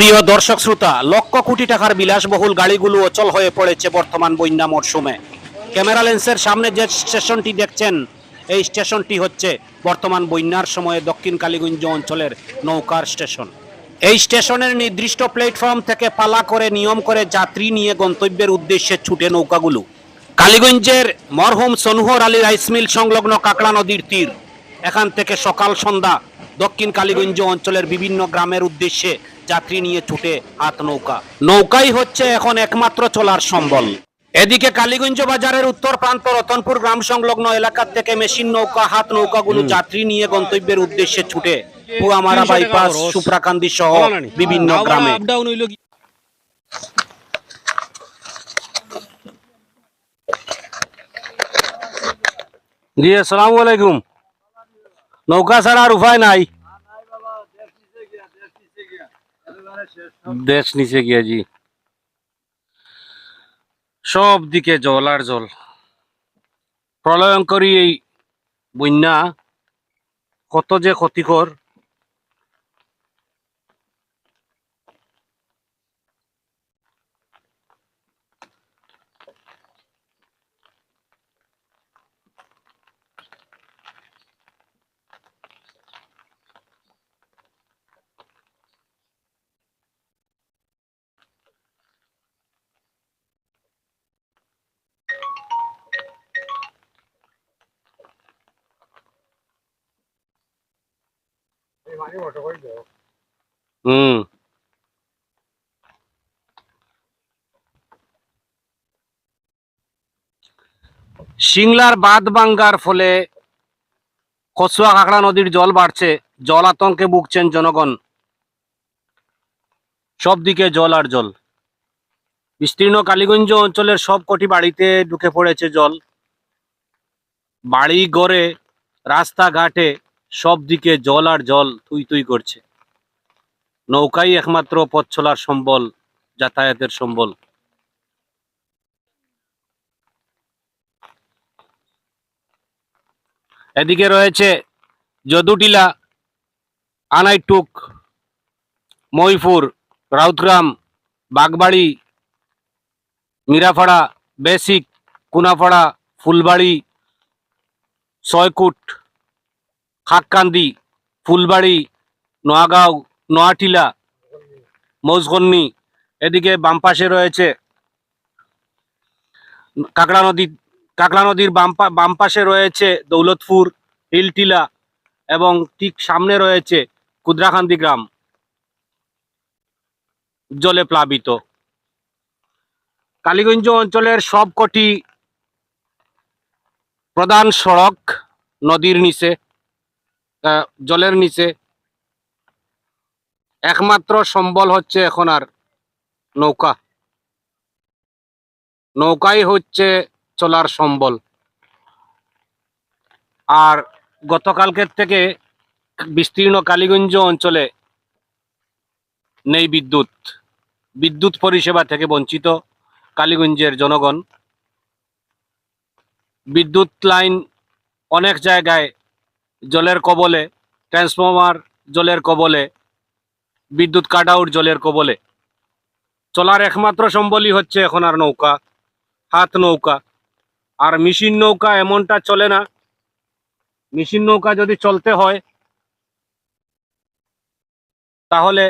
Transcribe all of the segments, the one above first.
প্রিয় দর্শক শ্রোতা, লক্ষ কোটি টাকার বিলাসবহুল গাড়িগুলো অচল হয়ে পড়েছে বর্তমান বন্যা মরশুমে। ক্যামেরা লেন্সের সামনে যে স্টেশনটি দেখছেন, এই স্টেশনটি হচ্ছে বর্তমান বন্যার সময়ে দক্ষিণ কালীগঞ্জ অঞ্চলের নৌকার স্টেশন। এই স্টেশনের নির্দিষ্ট প্ল্যাটফর্ম থেকে পালা করে, নিয়ম করে যাত্রী নিয়ে গন্তব্যের উদ্দেশ্যে ছুটে নৌকাগুলো। কালীগঞ্জের মরহুম সনুহর আলী রাইস মিল সংলগ্ন কাকড়া নদীর তীর। এখান থেকে সকাল সন্ধ্যা দক্ষিণ কালীগঞ্জ অঞ্চলের বিভিন্ন গ্রামের উদ্দেশ্যে যাত্রী নিয়ে ছুটে হাত নৌকা। নৌকাই হচ্ছে এখন একমাত্র চলার সম্বল। এদিকে কালীগঞ্জ বাজারের উত্তর প্রান্ত রতনপুর গ্রাম সংলগ্ন এলাকা থেকে মেশিন নৌকা হাত নৌকাগুলো যাত্রী নিয়ে গন্তব্যের উদ্দেশ্যে ছুটে পুয়ামারা বাইপাস সুপ্রাকান্দি সহ বিভিন্ন গ্রামে। জি আসসালামু আলাইকুম। নৌকা ছাড়া আর উপায় নাই। দেশ নিচে গিয়ে জি। সব দিকে জল আর জল। প্রলয়ঙ্করী এই বন্যা কত যে ক্ষতিকর হুম সিংলার বাঁধ ভাঙ্গার ফলে কচুয়া কাঁকড়া নদীর জল বাড়ছে, জল আতঙ্কে ভুগছেন জনগণ। সব দিকে জল আর জল। বিস্তীর্ণ কালীগঞ্জ অঞ্চলের সব কটি বাড়িতে ঢুকে পড়েছে জল। বাড়ি গড়ে, রাস্তাঘাটে সব দিকে জল আর জল তুই তুই করছে। নৌকাই একমাত্র পথ সম্বল, যাতায়াতের সম্বল। এদিকে রয়েছে যদুটিলা, আনাইটুক মহিপুর রাউতগ্রাম বাগবাড়ি মিরাপাড়া বেসিক কুনাপাড়া ফুলবাড়ি ছয়কুট খাককান্দি, ফুলবাড়ি, নোয়াগাঁও, নোয়াটিলা, মৌজগন্নি। এদিকে বাম পাশে রয়েছে কাকড়া নদী কাকড়া নদীর বাম পা- বাম পাশে রয়েছে দৌলতপুর, হিলটিলা এবং ঠিক সামনে রয়েছে কুদ্রাকান্দি গ্রাম। জলে প্লাবিত। কালীগঞ্জ অঞ্চলের সবকটি প্রধান সড়ক নদীর নিচে জলের নিচে। একমাত্র সম্বল হচ্ছে এখন আর নৌকা। নৌকাই হচ্ছে চলার সম্বল। আর গতকালকের থেকে বিস্তীর্ণ কালীগঞ্জ অঞ্চলে নেই বিদ্যুৎ। বিদ্যুৎ পরিষেবা থেকে বঞ্চিত কালীগঞ্জের জনগণ। বিদ্যুৎ লাইন অনেক জায়গায় জলের কবলে, ট্রান্সফর্মার জলের কবলে, বিদ্যুৎ কাট আউট জলের কবলে। চলার একমাত্র সম্বলই হচ্ছে এখন আর নৌকা, হাত নৌকা। আর মেশিন নৌকা এমনটা চলে না। মেশিন নৌকা যদি চলতে হয়, তাহলে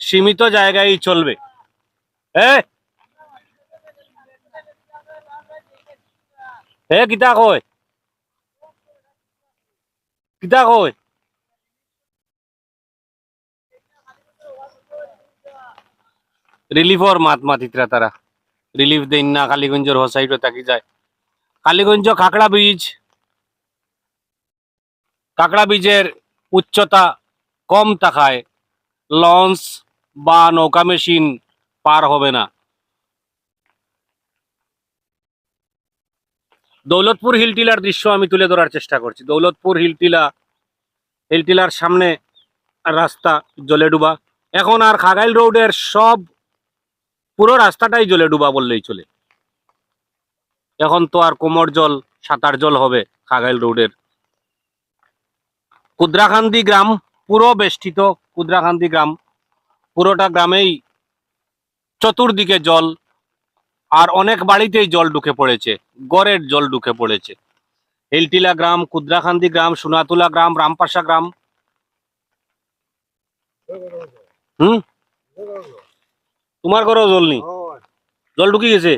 সীমিত জায়গায় চলবে। এ হে কিতা কয়? কিতা কয়? রিলিফর মাত মাতিত্রা তারা। রিলিফ দেন না কালীগঞ্জের হোসাইডও থাকি যায়। কালীগঞ্জ কাঁকড়া ব্রিজ কাঁকড়া ব্রিজের উচ্চতা কম থাকায় লঞ্চ বা নৌকা মেশিন পার হবে না। দৌলতপুর হিলটিলার দৃশ্য আমি তুলে ধরার চেষ্টা করছি। দৌলতপুর হিলটিলা, হিলটিলার সামনে রাস্তা জলে ডুবা। এখন আর খাগাইল রোডের সব পুরো রাস্তাটাই জলে ডুবা বললেই চলে। এখন তো আর কোমর জল সাঁতার জল হবে খাগাইল রোডের। কুদ্রাকান্দি গ্রাম পুরো বেষ্টিত কুদ্রাকান্দি গ্রাম। পুরোটা গ্রামেই চতুর্দিকে জল আর অনেক বাড়িতেই জল ঢুকে পড়েছে গড়ের জল ঢুকে পড়েছে। হেলটিলা গ্রাম কুদ্রাকান্দি গ্রাম সোনাতুলা গ্রাম রামপাশা গ্রাম। হুম? তোমার ঘরেও জল নি জল ঢুকি গেছে।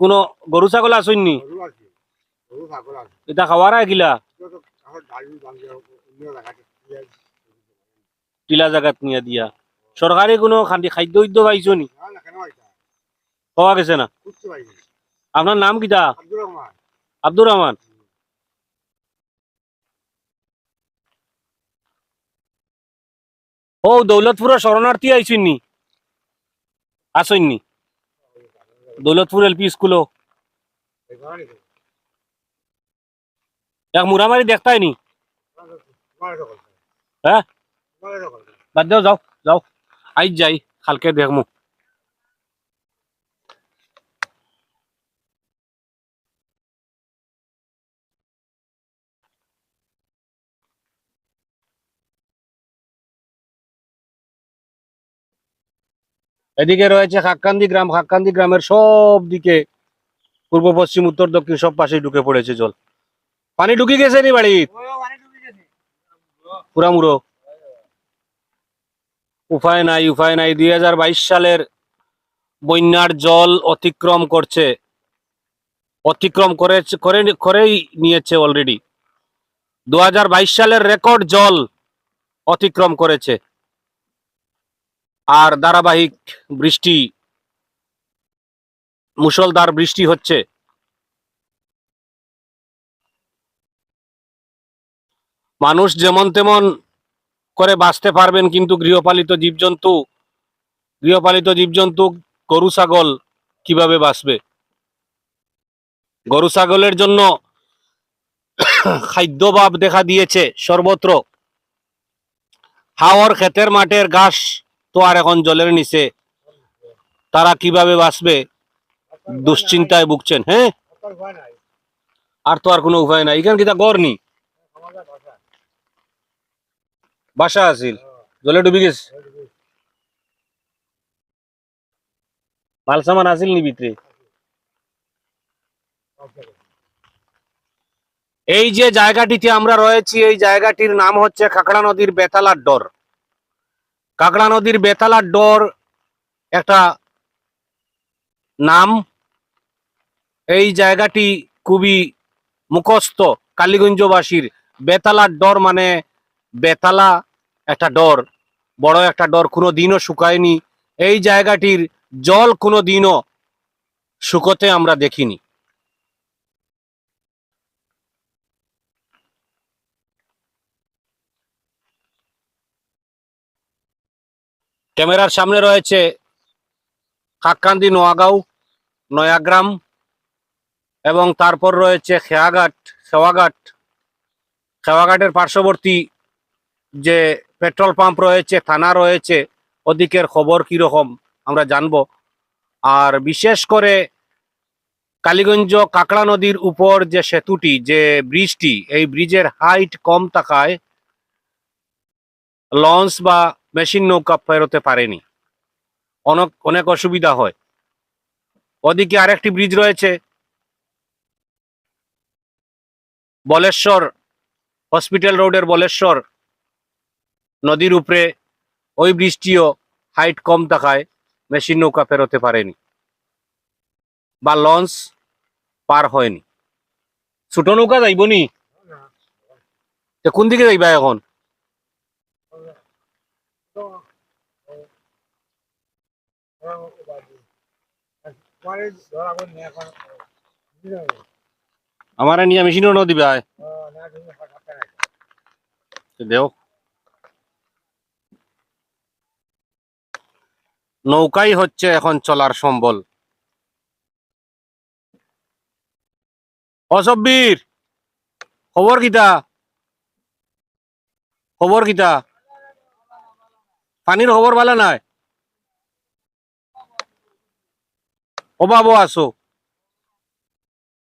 কোনো গরু ছাগল আসেননি এটা খাওয়ার গিলা টিলা জায়গাত নিয়ে দিয়া। সরকারি কোনো খাদ্য খাদ্য উদ্য পাইছো নি? পাওয়া গেছে না? আপনার নাম কিটা আব্দুর রহমান ও দৌলতপুরের শরণার্থী আইসিননি আসেননি দৌলতপুর এলপি স্কুলও। এক মুরামারি দেখতাই নি হ্যাঁ? বাদ দাও, যাও যাও। আইজ যাই, কালকে দেখমু। এদিকে রয়েছে খাক্কান্দি গ্রাম। খাক্কান্দি গ্রামের সব দিকে পূর্ব, পশ্চিম, উত্তর, দক্ষিণ সব পাশেই ঢুকে পড়েছে জল। পানি ঢুকে গেছে নি বাড়ি। পুরা মুড়ো। উপায় নাই উপায় নাই। দুই হাজার বাইশ সালের বন্যার জল অতিক্রম করছে। অতিক্রম করে করে, করেই নিয়েছে অলরেডি দু হাজার বাইশ সালের রেকর্ড জল অতিক্রম করেছে। আর ধারাবাহিক বৃষ্টি, মুষলধার বৃষ্টি হচ্ছে। মানুষ যেমন তেমন করে বাঁচতে পারবেন, কিন্তু গৃহপালিত জীবজন্তু গৃহপালিত জীবজন্তু, গরু, ছাগল কীভাবে বাঁচবে? গরু, ছাগলের জন্য খাদ্যভাব দেখা দিয়েছে সর্বত্র। হাওর, ক্ষেতের মাঠের ঘাস তো আর এখন জলের নিচে তারা কীভাবে বাঁচবে? দুশ্চিন্তায় ভুগছেন হ্যাঁ? আর তো আর কোনো উপায় নাই। এখান কিতা গড় নি বাসা আছিল। জলে ডুবি গেছে। মাল সামান আছিল নি ভিতরে? এই যে জায়গাটিতে আমরা রয়েছি, এই জায়গাটির নাম হচ্ছে খাকড়া নদীর বেতালার ডর। কাকড়া নদীর বেতালার ডর, একটা নাম। এই জায়গাটি খুবই মুখস্থ কালীগঞ্জবাসীর। বেতালার ডর মানে বেতালা একটা ডর, বড় একটা ডর কোনো দিনও শুকায়নি। এই জায়গাটির জল কোনো দিনও শুকোতে আমরা দেখিনি। ক্যামেরার সামনে রয়েছে কাককান্দি নোয়াগাঁও, নয়াগ্রাম এবং তারপর রয়েছে খেয়াঘাট, খেওয়াঘাট। খেওয়াঘাটের পার্শ্ববর্তী যে পেট্রোল পাম্প রয়েছে, থানা রয়েছে, ওদিকের খবর কীরকম আমরা জানব। আর বিশেষ করে কালীগঞ্জ কাকড়া নদীর উপর যে সেতুটি, যে ব্রিজটি, এই ব্রিজের হাইট কম থাকায় লঞ্চ বা মেশিন নৌকা ফেরোতে পারেনি। অনেক অনেক অসুবিধা হয়। ওদিকে আরেকটি ব্রিজ রয়েছে। বলেশ্বর হসপিটাল রোডের বলেশ্বর নদীর উপরে ওই ব্রিজটিও হাইট কম থাকায় মেশিন নৌকা ফেরোতে পারেনি বা লঞ্চ পার হয়নি। ছোট নৌকা যাইব নি? তে কোন দিকে যাইবা এখন? আমার নিয়ে মেশিনও ন দিবা নৌকাই হচ্ছে এখন চলার সম্বল। অসব্বির খবর কিতা? খবর কিতা? পানির খবর ভালো নাই? অভাব আছো।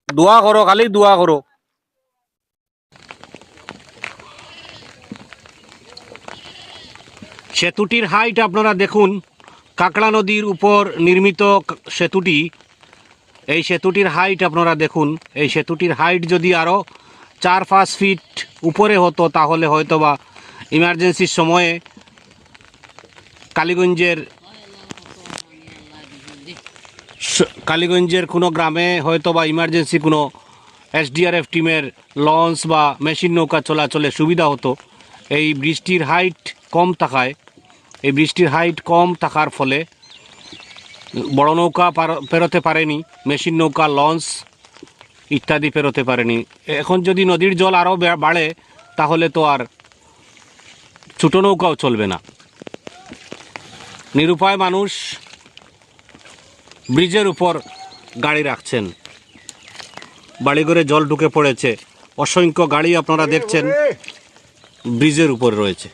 দোয়া করো খালি দোয়া করো সেতুটির হাইট আপনারা দেখুন কাকড়া নদীর উপর নির্মিত সেতুটি। এই সেতুটির হাইট আপনারা দেখুন, এই সেতুটির হাইট যদি আরও চার পাঁচ ফিট উপরে হতো, তাহলে হয়তোবা ইমার্জেন্সির সময়ে কালীগঞ্জের কালীগঞ্জের কোনো গ্রামে হয়তো বা ইমার্জেন্সি কোনো এসডিআরএফ টিমের লঞ্চ বা মেশিন নৌকা চলাচলে সুবিধা হতো। এই বৃষ্টির হাইট কম থাকায়, এই বৃষ্টির হাইট কম থাকার ফলে বড় নৌকা পার- পেরোতে পারেনি মেশিন নৌকা লঞ্চ ইত্যাদি পেরোতে পারেনি। এখন যদি নদীর জল আরও বাড়ে, তাহলে তো আর ছোটো নৌকাও চলবে না। নিরুপায় মানুষ ব্রিজের উপর গাড়ি রাখছেন। বাড়ি করে জল ঢুকে পড়েছে। অসংখ্য গাড়ি আপনারা দেখছেন। ব্রিজের উপর রয়েছে।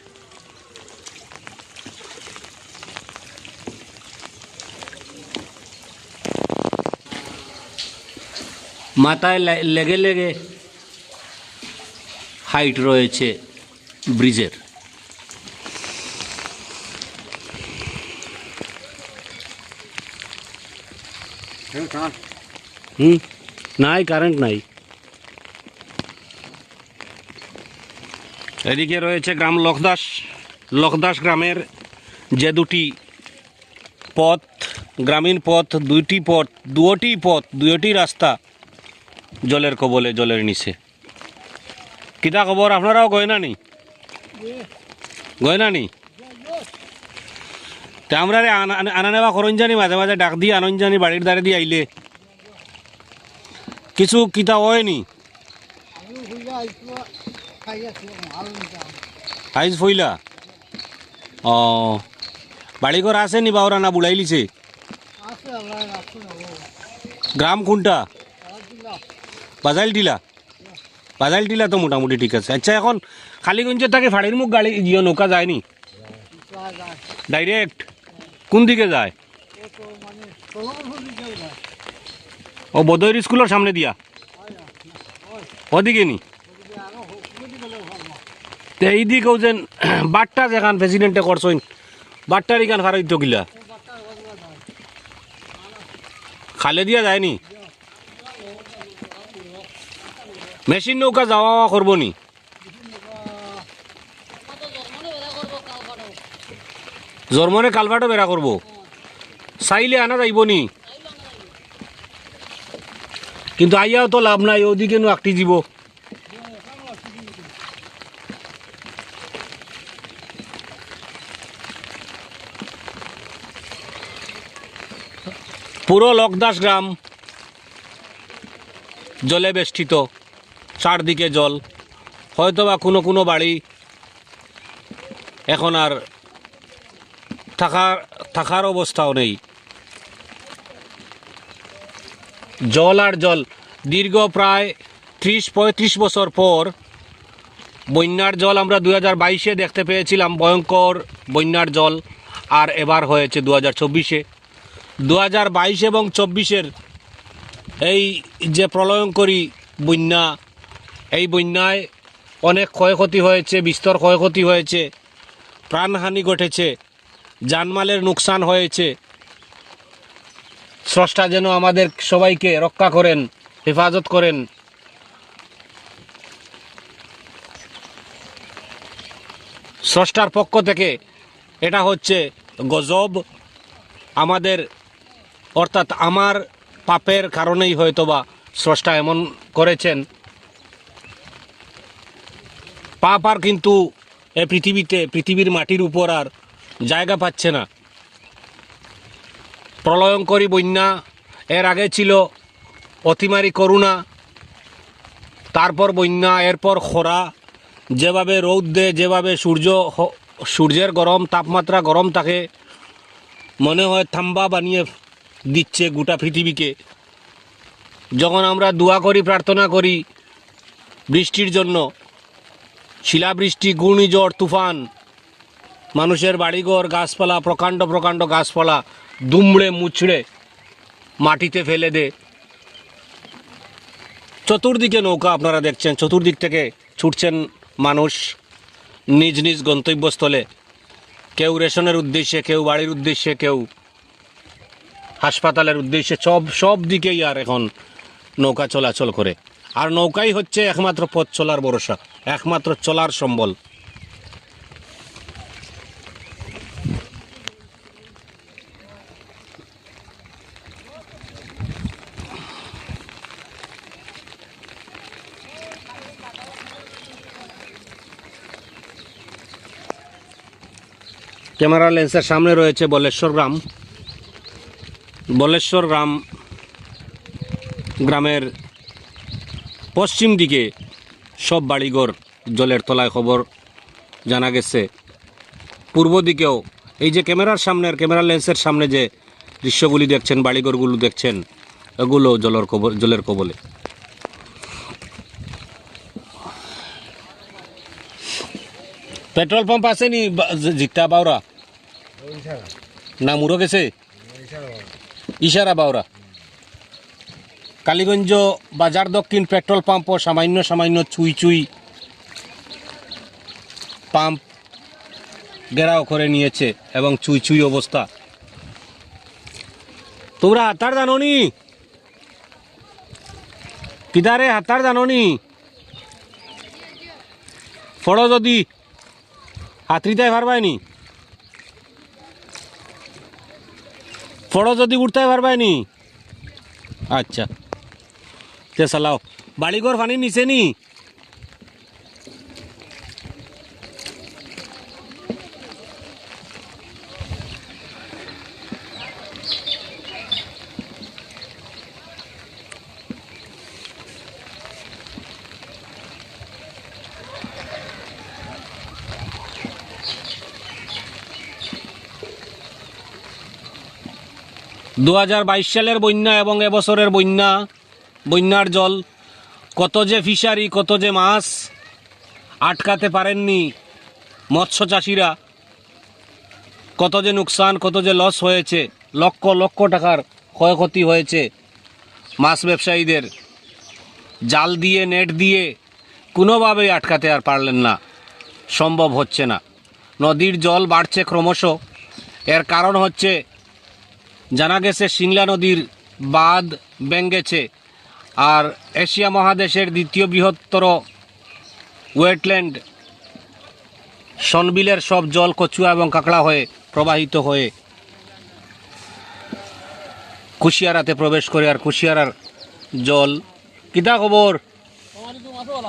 মাথায় লেগে লেগে হাইট রয়েছে ব্রিজের। হুম নাই কারেন্ট নাই এদিকে রয়েছে গ্রাম লখদাস। লখদাস গ্রামের যে দুটি পথ গ্রামীণ পথ দুইটি পথ দুটি পথ দুইটি রাস্তা জলের কবলে জলের নিচে। কিতা খবর? আপনারাও গয়না নি গয়না নি তা আমরা রে আনা নেওয়া করন জানি মাঝে মাঝে ডাক দিয়ে আনন জানি বাড়ির দ্বারে দিয়ে আইলে। কিছু কিতা হয়নি আইজ ফইলা? ও বাড়িঘর আছে নি বাউরা না বুড়াই লিছে? গ্রাম কোনটা? বাজাইল টিলা? বাজাইল টিলা তো মোটামুটি ঠিক আছে। আচ্ছা এখন খালিগঞ্জের থেকে ফাড়ির মুখ গাড়ি নৌকা যায়নি? ডাইরেক্ট কোন দিকে যায়? ও বদৈর স্কুলের সামনে দিয়া? ওদিকে নি? তে এই দিকেও যেন বাট্টা যেখান প্রেসিডেন্টে করছইন বাট্টার ইখান ফারাইত গিলা। খালে দিয়া যায়নি? মেশিন নৌকা যাওয়া করব নি? জন্মনে কালভাটো বেড়া করব চাইলে আনা যাইব নি কিন্তু আইয়াও তো লাভ নাই ওদিকে নো আকটি যাব পুরো লকদাস গ্রাম জলে বেষ্টিত চারদিকে জল। হয়তোবা কোনো কোনো বাড়ি এখন আর থাকার থাকার অবস্থাও নেই। জল আর জল, দীর্ঘ প্রায় ত্রিশ, পঁয়ত্রিশ বছর পর বন্যার জল আমরা দু হাজার বাইশে দেখতে পেয়েছিলাম, ভয়ঙ্কর বন্যার জল, আর এবার হয়েছে দু হাজার চব্বিশে। দু হাজার বাইশ এবং চব্বিশের এই যে প্রলয়ঙ্করী বন্যা, এই বন্যায় অনেক ক্ষয়ক্ষতি হয়েছে, বিস্তর ক্ষয়ক্ষতি হয়েছে, প্রাণহানি ঘটেছে। জানমালের নুকসান হয়েছে। স্রষ্টা যেন আমাদের সবাইকে রক্ষা করেন, হেফাজত করেন। স্রষ্টার পক্ষ থেকে এটা হচ্ছে গজব। আমাদের, অর্থাৎ আমার পাপের কারণেই হয়তোবা স্রষ্টা এমন করেছেন। পাপ আর কিন্তু এ পৃথিবীতে, পৃথিবীর মাটির উপর আর জায়গা পাচ্ছে না। প্রলয়ঙ্করী বন্যা, এর আগে ছিল অতিমারি করুণা, তারপর বন্যা, এরপর খরা। যেভাবে রৌদ্রে যেভাবে সূর্য সূর্যের গরম তাপমাত্রা গরম থাকে, মনে হয় থাম্বা বানিয়ে দিচ্ছে গোটা পৃথিবীকে। যখন আমরা দোয়া করি, প্রার্থনা করি বৃষ্টির জন্য, শিলাবৃষ্টি, ঘূর্ণিঝড়, তুফান মানুষের বাড়িঘর, গাছপালা, প্রকাণ্ড প্রকাণ্ড গাছপালা দুমড়ে মুচড়ে মাটিতে ফেলে দে। চতুর্দিকে নৌকা আপনারা দেখছেন, চতুর্দিক থেকে ছুটছেন মানুষ নিজ নিজ গন্তব্যস্থলে। কেউ রেশনের উদ্দেশ্যে, কেউ বাড়ির উদ্দেশ্যে, কেউ হাসপাতালের উদ্দেশ্যে, সব সব দিকেই আর এখন নৌকা চলাচল করে। আর নৌকাই হচ্ছে একমাত্র পথ চলার ভরসা, একমাত্র চলার সম্বল। ক্যামেরা লেন্সের সামনে রয়েছে বলেশ্বর গ্রাম। বলেশ্বর গ্রাম গ্রামের পশ্চিম দিকে সব বাড়িঘর, জলের তলায় খবর জানা গেছে। পূর্ব দিকেও এই যে ক্যামেরার সামনে আর ক্যামেরা লেন্সের সামনে যে দৃশ্যগুলি দেখছেন, বাড়িঘরগুলো দেখছেন, এগুলো জলের কবল জলের কবলে। পেট্রোল পাম্প আছে নি জিকটা বাউরা না মুরো গেছে ইশারা বাউরা কালীগঞ্জ বাজার দক্ষিণ পেট্রোল পাম্প সামান্য সামান্য চুই চুই পাম্প গেরাও করে নিয়েছে এবং চুই চুই অবস্থা। তোমরা হাতার জানো নি? কিদারে হাতার জানো নি? ফড়ো যদি হাতরিতায় পারবাইনি ফড়ো যদি উঠতে পারবাইনি আচ্ছা। তে চালাও বাড়িঘর ফানি নিছে নি দু হাজার বাইশ সালের বন্যা এবং এবছরের বন্যা, বন্যার জল, কত যে ফিশারি, কত যে মাছ আটকাতে পারেননি মৎস্য চাষিরা, কত যে নুকসান, কত যে লস হয়েছে, লক্ষ লক্ষ টাকার ক্ষয়ক্ষতি হয়েছে মাছ ব্যবসায়ীদের। জাল দিয়ে, নেট দিয়ে কোনোভাবেই আটকাতে আর পারলেন না, সম্ভব হচ্ছে না। নদীর জল বাড়ছে ক্রমশ, এর কারণ হচ্ছে জানা গেছে সিংলা নদীর বাঁধ ভেঙ্গেছে আর এশিয়া মহাদেশের দ্বিতীয় বৃহত্তর ওয়েটল্যান্ড সনবিলের সব জল কচুয়া এবং কাঁকড়া হয়ে প্রবাহিত হয়ে কুশিয়ারাতে প্রবেশ করে আর কুশিয়ারার জল। কিতা খবর?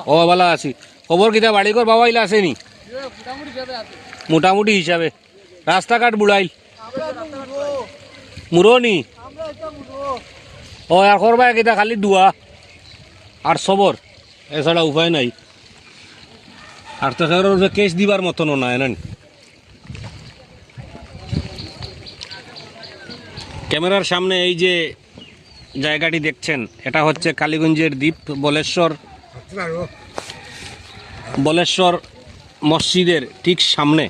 ও ভালো আছি। খবর কিতা? বাড়িঘর বাবাইলা আসেনি? মোটামুটি হিসাবে। রাস্তাঘাট বুড়াইল। মুরনি? ও আর করবা কিতা খালি দুয়া আর সবর এছাড়া উপায় নাই। আর তো কেস দিবার মতনও নাই না ক্যামেরার সামনে এই যে জায়গাটি দেখছেন, এটা হচ্ছে কালীগঞ্জের দ্বীপ, বলেশ্বর। বলেশ্বর মসজিদের ঠিক সামনে।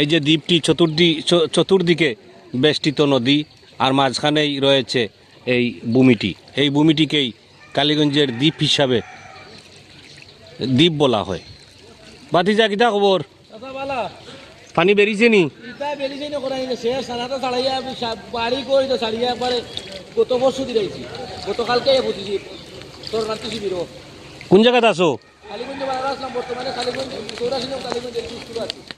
এই যে দ্বীপটি চতুর্দি চতুর্দিকে বেষ্টিত নদী আর মাঝখানেই রয়েছে এই ভূমিটি। এই ভূমিটিকেই কালীগঞ্জের দ্বীপ হিসাবে দ্বীপ বলা হয়। বাতিজা কিতা খবর? পানি বেরিয়েছে নি? কোন জায়গাতে আছো? কালীগঞ্জ আসলাম বর্তমানে কালীগঞ্জ কালীগঞ্জ আছি।